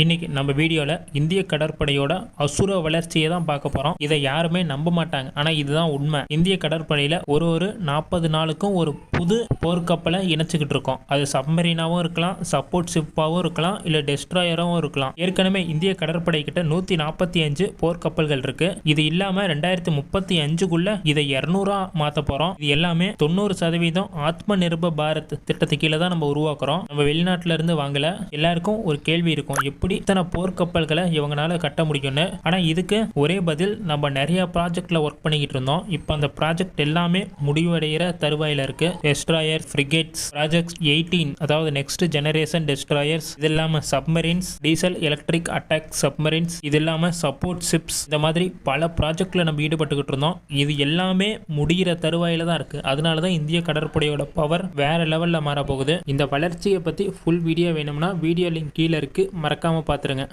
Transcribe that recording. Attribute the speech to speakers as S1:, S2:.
S1: இன்றைக்கி நம்ம வீடியோவில் இந்திய கடற்படையோட அசுர வளர்ச்சியை தான் பார்க்க போகிறோம் இதை யாருமே நம்ப மாட்டாங்க. ஆனால் இதுதான் உண்மை. இந்திய கடற்படையில் ஒரு ஒரு நாற்பது நாளுக்கும் ஒரு புது போர்க்கப்பலை இணைச்சிக்கிட்டு இருக்கோம். அது சப்மரீனாவும் இருக்கலாம் சப்போர்ட் ஷிப்பாகவும் இருக்கலாம் இல்லை டெஸ்ட்ராயராகவும் இருக்கலாம். ஏற்கனவே இந்திய கடற்படை கிட்ட நூற்றி நாற்பத்தி அஞ்சு போர்க்கப்பல்கள் இருக்கு. இது இல்லாமல் ரெண்டாயிரத்தி முப்பத்தி அஞ்சுக்குள்ள இதை இரநூறா மாற்ற போகிறோம் இது எல்லாமே தொண்ணூறு சதவீதம் ஆத்ம நிர்பர் பாரத் திட்டத்துக்கு கீழே தான் நம்ம உருவாக்குறோம். நம்ம வெளிநாட்டிலேருந்து இருந்து வாங்கல. எல்லாருக்கும் ஒரு கேள்வி இருக்கும். எப்படி இத்தனை போர்க்கப்பல்களை இவங்களால கட்ட முடியும்னு. ஆனா இதுக்கு ஒரே பதில் நம்ம நிறைய ப்ராஜெக்ட்ல ஒர்க் பண்ணிக்கிட்டு இருந்தோம். இப்போ அந்த ப்ராஜெக்ட் எல்லாமே முடிவடைகிற தருவாயில இருக்கு. டெஸ்ட்ராயர் ஃப்ரிகேட்ஸ் ப்ராஜெக்ட் எயிட்டீன் அதாவது நெக்ஸ்ட் ஜெனரேஷன் டெஸ்ட்ராயர்ஸ் இது இல்லாம submarines diesel electric attack submarines இது இல்லாம சப்போர்ட் ஷிப்ஸ் இந்த மாதிரி பல ப்ராஜெக்ட்ல நம்ம ஈடுபட்டுக்கிட்டு இருந்தோம். இது எல்லாமே முடிகிற தருவாயில தான் இருக்கு. அதனால தான் இந்திய கடற்படையோட பவர் வேற லெவல்ல மாற போகுது இந்த வளர்ச்சியை பத்தி ஃபுல் வீடியோ வேணும்னா வீடியோ லிங்க் கீழே இருக்கு. மறக்காம மறக்காமல் பார்த்துருங்க